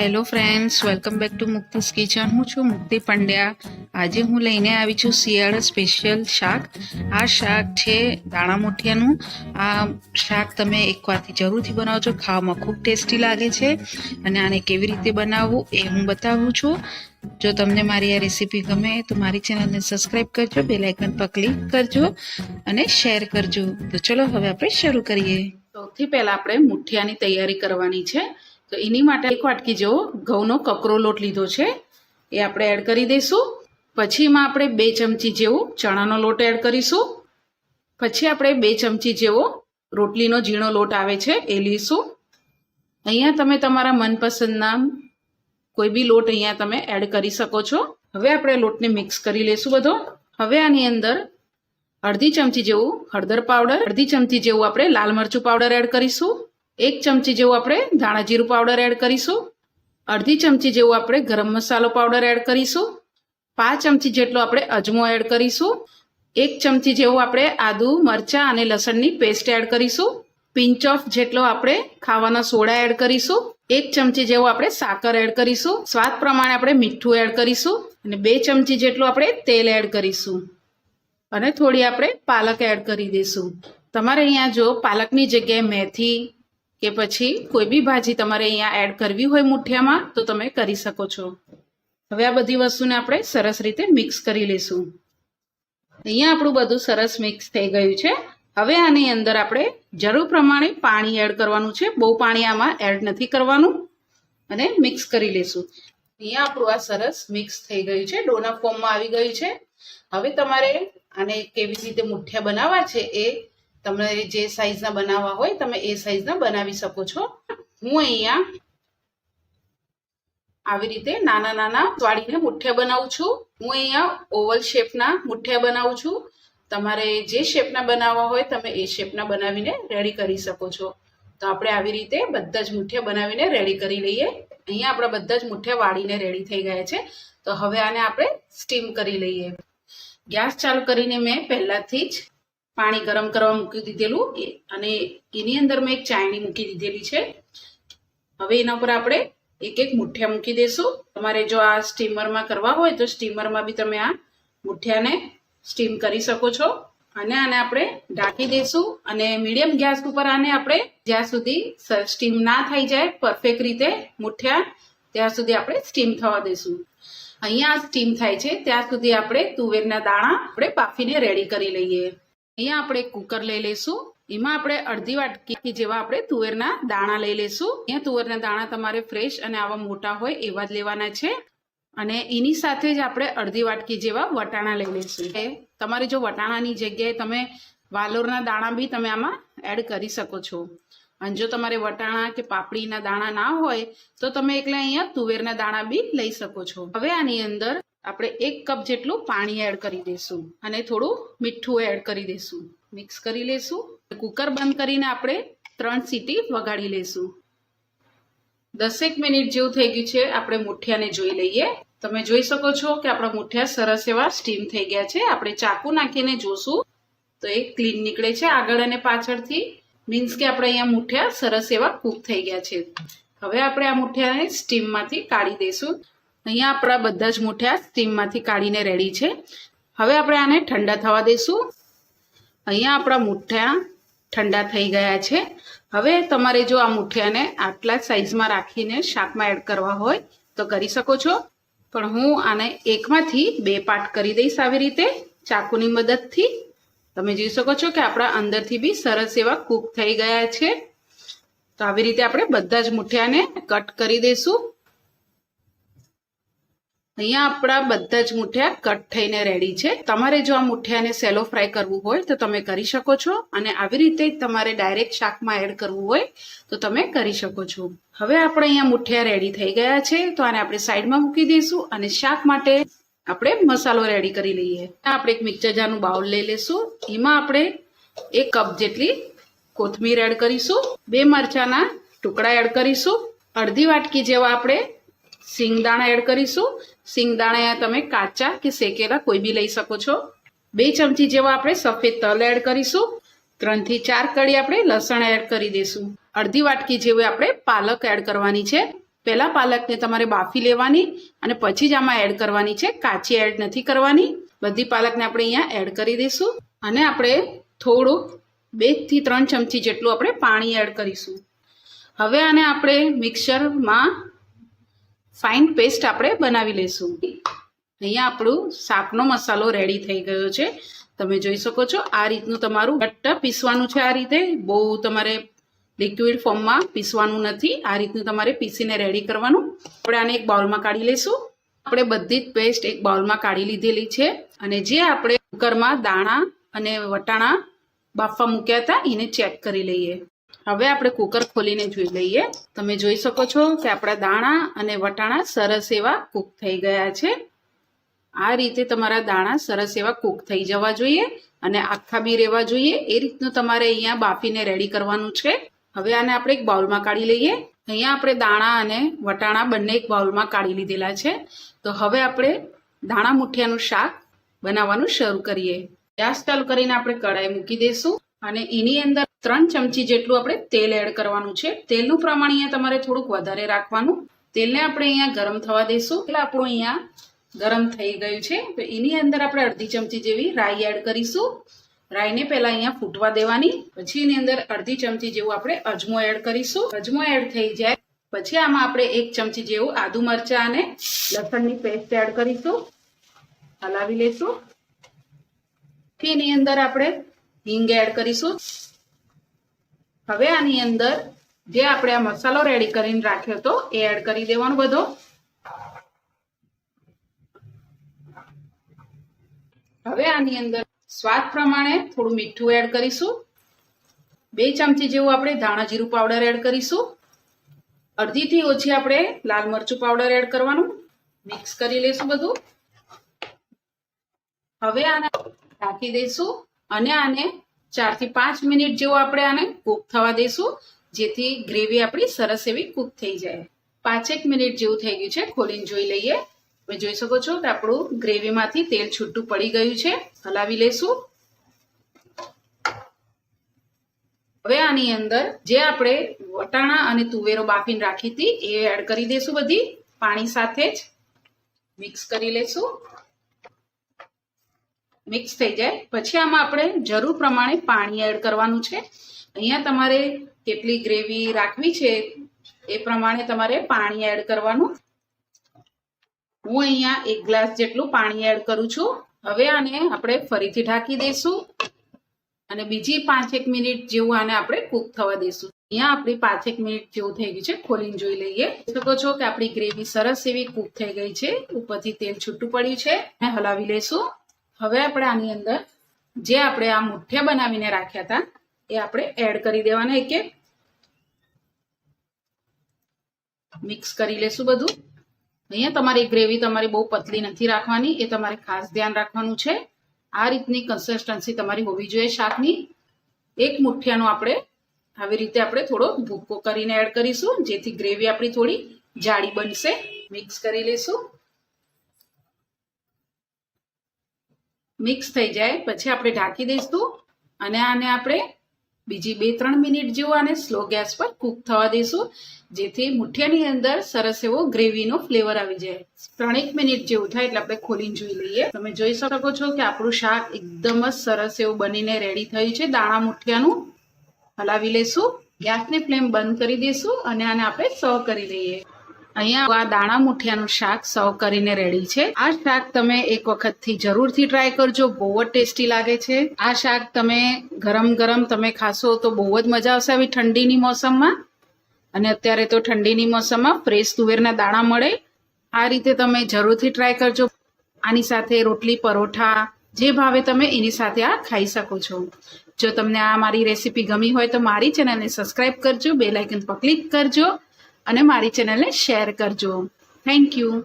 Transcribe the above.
Hello friends welcome back to Mukti's kitchen હું છું મુક્તિ પંડ્યા આજે હું લઈને આવી છું શિયાળા સ્પેશિયલ શાક. આ શાક છે દાણા મુઠિયાનું. આ શાક તમે એકવારથી જરૂરથી બનાવજો. ખાવામાં ખૂબ ટેસ્ટી લાગે છે. અને આને કેવી રીતે બનાવવું એ હું બતાવું છું. જો તમને મારી આ રેસીપી ગમે તો મારી ચેનલને સબસ્ક્રાઈબ કરજો બે લાઇકન પર ક્લિક કરજો અને શેર કરજો. તો ચલો હવે આપણે શરૂ કરીએ. સૌથી પહેલાં આપણે મુઠિયાની તૈયારી કરવાની છે. તો એની માટે એક વાટકી જેવો ઘઉંનો કકરો લોટ લીધો છે. એ આપણે એડ કરી દઈશું. પછી એમાં આપણે બે ચમચી જેવો ચણાનો લોટ એડ કરીશું. પછી આપણે બે ચમચી જેવો રોટલીનો ઝીણો લોટ આવે છે એ લઈશું અહીંયા તમે તમારા મનપસંદના કોઈ બી લોટ અહીંયા તમે એડ કરી શકો છો. હવે આપણે લોટને મિક્સ કરી લઈશું બધો. હવે આની અંદર અડધી ચમચી જેવું હળદર પાવડર, અડધી ચમચી જેવું આપણે લાલ મરચું પાવડર એડ કરીશું. એક ચમચી જેવું આપણે ધાણા જીરું પાવડર એડ કરીશું. અડધી ચમચી જેવું આપણે ગરમ મસાલો પાવડર એડ કરીશું. પાંચ ચમચી જેટલો આપણે અજમો એડ કરીશું. એક ચમચી જેવું આપણે આદુ, મરચાં અને લસણની પેસ્ટ એડ કરીશું. પિંચ ઓફ જેટલો આપણે ખાવાના સોડા એડ કરીશું. એક ચમચી જેવું આપણે સાકર એડ કરીશું. સ્વાદ પ્રમાણે આપણે મીઠું એડ કરીશું અને બે ચમચી જેટલું આપણે તેલ એડ કરીશું. અને થોડી આપણે પાલક એડ કરી દઈશું. તમારે અહીંયા જો પાલકની જગ્યાએ મેથી કે પછી કોઈ બી ભાજી તમારે અહીંયા એડ કરવી હોય મુઠિયામાં, તો તમે કરી શકો છો. હવે આ બધી વસ્તુને આપણે સરસ રીતે મિક્સ કરી લઈશું. અહીંયા આપણું બધું સરસ મિક્સ થઈ ગયું છે. હવે આની અંદર આપણે જરૂર પ્રમાણે પાણી એડ કરવાનું છે. બહુ પાણી આમાં એડ નથી કરવાનું. અને મિક્સ કરી લઈશું. અહીંયા આપણું આ સરસ મિક્સ થઈ ગયું છે. ડોના ફોર્મમાં આવી ગયું છે. હવે તમારે આને કેવી રીતે મુઠિયા બનાવવા છે એ તમે જે સાઈઝના બનાવવા હોય, તમે એ સાઈઝના બનાવી શકો છો. હું અહીંયા આવી રીતે નાના નાના વાળીને મુઠ્ઠે બનાવું છું. હું અહીંયા ઓવલ શેપના મુઠ્ઠે બનાવું છું. તમારે જે શેપના બનાવવા હોય, તમે એ શેપના બનાવીને રેડી કરી શકો છો. તો આપણે આવી રીતે બધા જ મુઠ્ઠિયા બનાવીને રેડી કરી લઈએ. અહીંયા આપણા બધા જ મુઠ્ઠે વાળીને રેડી થઈ ગયા છે. તો હવે આને આપણે સ્ટીમ કરી લઈએ. ગેસ ચાલુ કરીને મેં પહેલાથી જ પાણી ગરમ કરવા મૂકી દીધેલું અને એની અંદર મેં એક ચાયણી મૂકી દીધેલી છે. હવે એના ઉપર આપણે એક એક મુઠિયા મૂકી દઈશું તમારે જો આ સ્ટીમરમાં કરવા હોય તો સ્ટીમરમાં બી તમે આ મુઠિયાને સ્ટીમ કરી શકો છો. અને આને આપણે ઢાંકી દઈશું અને મીડિયમ ગેસ ઉપર આને આપણે જ્યાં સુધી સ્ટીમ ના થઈ જાય પરફેક્ટ રીતે મુઠ્ઠિયા ત્યાં સુધી આપણે સ્ટીમ થવા દઈશું અહીંયા સ્ટીમ થાય છે. ત્યાં સુધી આપણે તુવેરના દાણા આપણે બાફીને રેડી કરી લઈએ. અહીંયા આપણે કુકર લઈ લઈશું. એમાં આપણે અડધી વાટકી જેવા આપણે તુવેરના દાણા લઈ લઈશું. અહીંયા તુવેરના દાણા તમારે ફ્રેશ અને આવા મોટા હોય એવા જ લેવાના છે. અને એની સાથે જ આપણે અડધી વાટકી જેવા વટાણા લઈ લઈશું. તમારે જો વટાણાની જગ્યાએ તમે વાલોરના દાણા બી તમે આમાં એડ કરી શકો છો. અને જો તમારે વટાણા કે પાપડીના દાણા ના હોય, તો તમે એકલા અહીંયા તુવેરના દાણા બી લઈ શકો છો. હવે આની અંદર આપણે એક કપ જેટલું પાણી એડ કરી દઈશું અને થોડું મીઠું એડ કરી દઈશું મિક્સ કરી લઈશું કુકર બંધ કરીને આપણે ત્રણ સીટી વગાડી લઈશું દસેક મિનિટ જેવું થઈ ગયું છે. આપણે મુઠિયાને જોઈ લઈએ. તમે જોઈ શકો છો કે આપણા મુઠિયા સરસ એવા સ્ટીમ થઈ ગયા છે. આપણે ચાકુ નાખીને જોશું. તો એ ક્લીન નીકળે છે આગળ અને પાછળથી. મીન્સ કે આપણે અહીંયા મુઠિયા સરસ એવા કૂક થઈ ગયા છે. હવે આપણે આ મુઠિયાને સ્ટીમમાંથી કાઢી દઈશું અહીંયા આપણા બધા જ મૂઠિયા સ્ટીમમાંથી કાઢીને રેડી છે. હવે આપણે આને ઠંડા થવા દઈશું અહીંયા આપણા મૂઠિયા ઠંડા થઈ ગયા છે. હવે તમારે જો આ મૂઠિયાને આટલા સાઈઝમાં રાખીને શાકમાં એડ કરવા હોય તો કરી શકો છો. પણ હું આને એકમાંથી બે પાર્ટ કરી દઈશ આવી રીતે ચાકુની મદદથી. તમે જોઈ શકો છો કે આપણા અંદરથી બી સરસ એવા કૂક થઈ ગયા છે. તો આવી રીતે આપણે બધા જ મૂઠિયાને કટ કરી દઈશું અહીંયા આપણા બધા જ મુઠિયા કટ થઈને રેડી છે. તમારે જો આ મુઠિયાને સેલો ફ્રાય કરવું હોય તો તમે કરી શકો છો અને આવી રીતે તમારે ડાયરેક્ટ શાકમાં એડ કરવું હોય તો તમે કરી શકો છો. હવે આપણે અહીંયા મુઠિયા રેડી થઈ ગયા છે તો આને આપણે સાઈડમાં મૂકી દઈશું અને શાક માટે આપણે મસાલો રેડી કરી લઈએ. આપણે એક મિક્સર જારનું બાઉલ લઈ લઈશું એમાં આપણે એક કપ જેટલી કોથમીર એડ કરીશું. બે મરચાના ટુકડા એડ કરીશું. અડધી વાટકી જેવા આપણે સિંગદાણા એડ કરીશું. સિંગદાણા તમે કાચા કે શેકેલા કોઈ બી લઈ શકો છો. બે ચમચી જેવા આપણે સફેદ તલ એડ કરીશું. ત્રણથી ચાર કળી આપણે લસણ એડ કરી દઈશું. અડધી વાટકી જેવી આપણે પાલક એડ કરવાની છે. પહેલા પાલકને તમારે બાફી લેવાની અને પછી જ આમાં એડ કરવાની છે. કાચી એડ નથી કરવાની. બધી પાલકને આપણે અહીંયા એડ કરી દઈશું. અને આપણે થોડુંક બેથી ત્રણ ચમચી જેટલું આપણે પાણી એડ કરીશું. હવે આને આપણે મિક્સરમાં ફાઇન પેસ્ટ આપણે બનાવી લઈશું. અહીંયા આપણું શાકનો મસાલો રેડી થઈ ગયો છે. તમે જોઈ શકો છો, આ રીતનું તમારું ઘટ્ટ પીસવાનું છે આ રીતે. બહુ તમારે લિક્વિડ ફોર્મમાં પીસવાનું નથી. આ રીતનું તમારે પીસીને રેડી કરવાનું. આપણે આને એક બાઉલમાં કાઢી લઈશું. આપણે બધી જ પેસ્ટ એક બાઉલમાં કાઢી લીધેલી છે. અને જે આપણે કુકરમાં દાણા અને વટાણા બાફવા મૂક્યા હતા, એને ચેક કરી લઈએ. હવે આપણે કુકર ખોલીને જોઈ લઈએ. તમે જોઈ શકો છો કે આપણા દાણા અને વટાણા સરસ એવા કૂક થઈ ગયા છે. આ રીતે તમારા દાણા સરસ એવા કૂક થઈ જવા જોઈએ અને આખા બી રહેવા જોઈએ. એ રીતનું તમારે અહીંયા બાફીને રેડી કરવાનું છે. હવે આને આપણે એક બાઉલમાં કાઢી લઈએ. અહીંયા આપણે દાણા અને વટાણા બંને એક બાઉલમાં કાઢી લીધેલા છે. તો હવે આપણે દાણા મુઠિયાનું શાક બનાવવાનું શરૂ કરીએ. ગેસ ચાલુ કરીને આપણે કઢાઈ મૂકી દઈશું અને એની અંદર ત્રણ ચમચી જેટલું આપણે તેલ એડ કરવાનું છે. તેલનું પ્રમાણ અહીંયા તમારે થોડુંક વધારે રાખવાનું. તેલને આપણે અહીંયા ગરમ થવા દઈશું એટલે આપણું અહીંયા ગરમ થઈ ગયું છે. તો એની અંદર આપણે અડધી ચમચી જેવી રાઈ એડ કરીશું. રાઈને પહેલા અહીંયા ફૂટવા દેવાની. પછી એની અંદર અડધી ચમચી જેવું આપણે અજમો એડ કરીશું. અજમો એડ થઈ જાય. પછી આમાં આપણે એક ચમચી જેવું આદુ મરચા અને લસણની પેસ્ટ એડ કરીશું. હલાવી લઈશું એની અંદર આપણે હિંગ એડ કરીશું. હવે આની અંદર જે આપણે આ મસાલો રેડી કરીને રાખ્યો હતો, એ એડ કરી દેવાનો બધો. હવે આની અંદર સ્વાદ પ્રમાણે થોડું મીઠું એડ કરીશું. બે ચમચી જેવું આપણે ધાણા જીરું પાવડર એડ કરીશું. અડધીથી ઓછી આપણે લાલ મરચું પાવડર એડ કરવાનું. મિક્સ કરી લઈશું બધું. હવે આને ઢાંકી દઈશું. અને આને ચારથી પાંચ મિનિટ જેવું આપણે આને કૂક થવા દઈશું, જેથી ગ્રેવી આપણી સરસ એવી કૂક થઈ જાય. પાંચેક મિનિટ જેવું થઈ ગયું છે, ખોલીને જોઈ લઈએ. તમે જોઈ શકો છો કે આપણું ગ્રેવીમાંથી તેલ છૂટું પડી ગયું છે. હલાવી લઈશું હવે આની અંદર જે આપણે વટાણા અને તુવેરો બાફીને રાખી હતી, એ એડ કરી દઈશું બધી. પાણી સાથે જ મિક્સ કરી લઈશું મિક્સ થઈ જાય. પછી આમાં આપણે જરૂર પ્રમાણે પાણી એડ કરવાનું છે. અહીંયા તમારે કેટલી ગ્રેવી રાખવી છે એ પ્રમાણે તમારે પાણી એડ કરવાનું. હું અહીંયા એક ગ્લાસ જેટલું પાણી એડ કરું છું. હવે આને આપણે ફરીથી ઢાંકી દઈશું. અને બીજી પાંચેક મિનિટ જેવું આને આપણે કૂક થવા દઈશું. અહીંયા આપણી પાંચેક મિનિટ જેવું થઈ ગયું છે. ખોલીને જોઈ લઈએ. શકો છો કે આપણી ગ્રેવી સરસ એવી કૂક થઈ ગઈ છે. ઉપરથી તેલ છૂટું પડ્યું છે. હલાવી લઈશું. હવે આપણે આની અંદર જે આપણે આ મુઠ્ઠિયા બનાવીને રાખ્યા હતા, એ આપણે એડ કરી દેવાના. એક એક. મિક્સ કરી લેશું બધું. અહીંયા તમારી ગ્રેવી તમારી બહુ પતલી નથી રાખવાની, એ તમારે ખાસ ધ્યાન રાખવાનું છે. આ રીતની કન્સિસ્ટન્સી તમારી હોવી જોઈએ શાકની. એક મુઠ્ઠિયાનો આપણે આવી રીતે આપણે થોડો ભૂક્કો કરીને એડ કરીશું, જેથી ગ્રેવી આપણી થોડી જાડી બનશે. મિક્સ કરી લઈશું મિક્સ થઈ જાય, પછી આપણે ઢાંકી દઈશું અને આને આપણે બીજી બે ત્રણ મિનિટ જેવું આને સ્લો ગેસ પર કૂક થવા દઈશું, જેથી મુઠિયાની અંદર સરસ એવો ગ્રેવીનો ફ્લેવર આવી જાય. ત્રણેક મિનિટ જેવું થાય એટલે આપણે ખોલીને જોઈ લઈએ. તમે જોઈ શકો છો કે આપણું શાક એકદમ જ સરસ એવું બનીને રેડી થયું છે. દાણા મુઠિયાનું હલાવી લઈશું, ગેસની ફ્લેમ બંધ કરી દઈશું અને આને આપણે સર્વ કરી લઈએ. અહીંયા આ દાણા મુઠિયાનું શાક સર્વ કરીને રેડી છે. આ શાક તમે એક વખતથી જરૂરથી ટ્રાય કરજો, બહુ જ ટેસ્ટી લાગે છે. આ શાક તમે ગરમ ગરમ તમે ખાશો તો બહુ જ મજા આવશે આવી ઠંડીની મોસમમાં. અને અત્યારે તો ઠંડીની મોસમમાં ફ્રેશ તુવેરના દાણા મળે. આ રીતે તમે જરૂરથી ટ્રાય કરજો. આની સાથે રોટલી, પરોઠા, જે ભાવે તમે એની સાથે આ ખાઈ શકો છો. જો તમને આ મારી રેસીપી ગમી હોય તો મારી ચેનલને સબસ્ક્રાઈબ કરજો બે લાઇકન પર ક્લિક કરજો. અને મારી ચેનલને શેર કરજો. Thank you